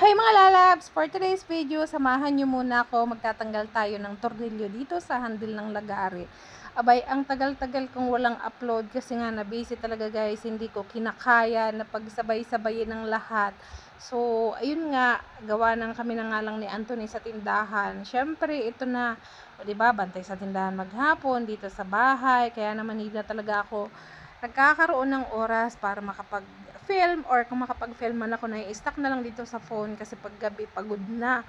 Hi mga lalabs! For today's video, samahan nyo muna ako. Magtatanggal tayo ng tornilyo dito sa handle ng lagari. Abay, ang tagal-tagal kong walang upload kasi nga na busy talaga guys. Hindi ko kinakaya na pagsabay-sabayin ng lahat. So, ayun nga, gawa ng kami na nga lang ni Anthony sa tindahan. Siyempre, ito na, o, diba, bantay sa tindahan maghapon, dito sa bahay. Kaya naman hindi na talaga ako nagkakaroon ng oras para makapag-film or kung makapag-film man ako na i-stack na lang dito sa phone kasi pag gabi pagod na.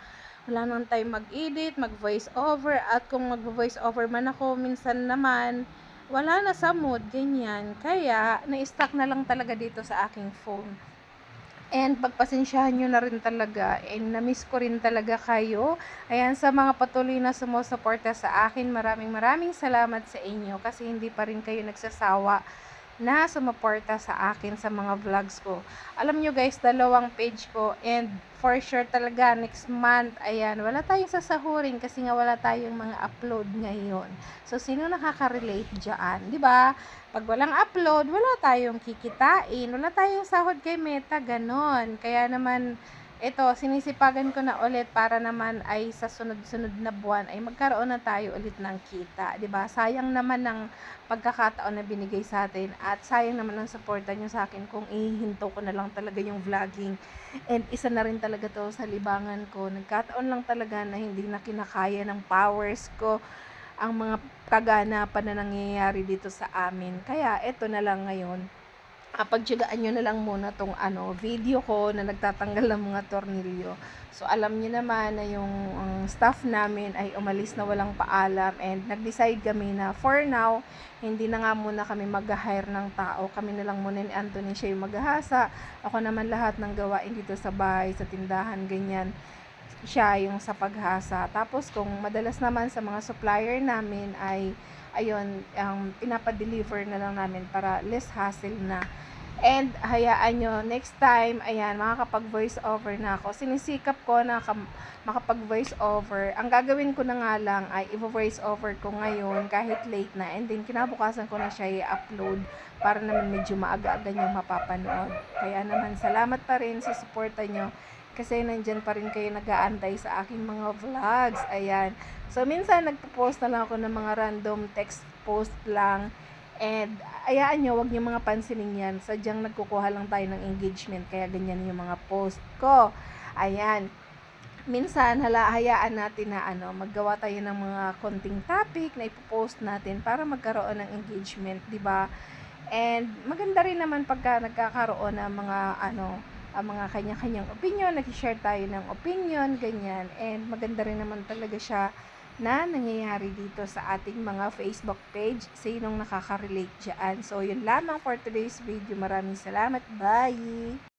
Wala nang time mag-edit, mag-voice over at kung mag-voice over man ako minsan naman wala na sa mood, ganyan. Kaya, na-stack na lang talaga dito sa aking phone. And pagpasensyahan nyo na rin talaga. And na-miss ko rin talaga kayo. Ayan, sa mga patuloy na sumusuporta sa akin, maraming maraming salamat sa inyo. Kasi hindi pa rin kayo nagsasawa na sumuporta sa akin sa mga vlogs ko. Alam nyo guys, dalawang page ko and for sure talaga next month, ayan, wala tayong sasahurin kasi nga wala tayong mga upload ngayon. So, sino nakaka-relate dyan? ba? Pag walang upload, wala tayong kikitain, wala tayong sahod kay Meta, ganon. Kaya naman, ito, sinisipagan ko na ulit para naman ay sa sunod-sunod na buwan ay magkaroon na tayo ulit ng kita. ba Sayang naman ng pagkakataon na binigay sa atin at sayang naman ang suporta nyo sa akin kung ihinto ko na lang talaga yung vlogging. And isa na rin talaga to sa libangan ko. Nagkataon lang talaga na hindi na kinakaya ng powers ko ang mga kaganapan na nangyayari dito sa amin. Kaya eto na lang ngayon uh, pagtyagaan nyo na lang muna tong ano, video ko na nagtatanggal ng mga tornilyo. So, alam niyo naman na yung um, staff namin ay umalis na walang paalam and nag-decide kami na for now, hindi na nga muna kami mag-hire ng tao. Kami na lang muna ni Anthony siya yung maghahasa. Ako naman lahat ng gawain dito sa bahay, sa tindahan, ganyan siya yung sa paghasa. Tapos kung madalas naman sa mga supplier namin ay ayun, um, pinapa-deliver na lang namin para less hassle na. And hayaan nyo, next time, ayan, makakapag-voice over na ako. Sinisikap ko na makapag-voice over. Ang gagawin ko na nga lang ay i-voice over ko ngayon kahit late na. And then, kinabukasan ko na siya i-upload para naman medyo maaga-aga nyo mapapanood. Kaya naman, salamat pa rin sa suporta nyo kasi nandyan pa rin kayo nag-aantay sa aking mga vlogs. Ayan. So, minsan nagpo-post na lang ako ng mga random text post lang And ayaan nyo, wag nyo mga pansinin yan. Sadyang nagkukuha lang tayo ng engagement. Kaya ganyan yung mga post ko. Ayan. Minsan, hala, hayaan natin na ano, maggawa tayo ng mga konting topic na ipopost natin para magkaroon ng engagement, di ba? And maganda rin naman pagka nagkakaroon ng mga ano, ang mga kanya-kanyang opinion, nag-share tayo ng opinion, ganyan. And maganda rin naman talaga siya na nangyayari dito sa ating mga Facebook page. Sinong nakaka-relate dyan. So, yun lamang for today's video. Maraming salamat. Bye!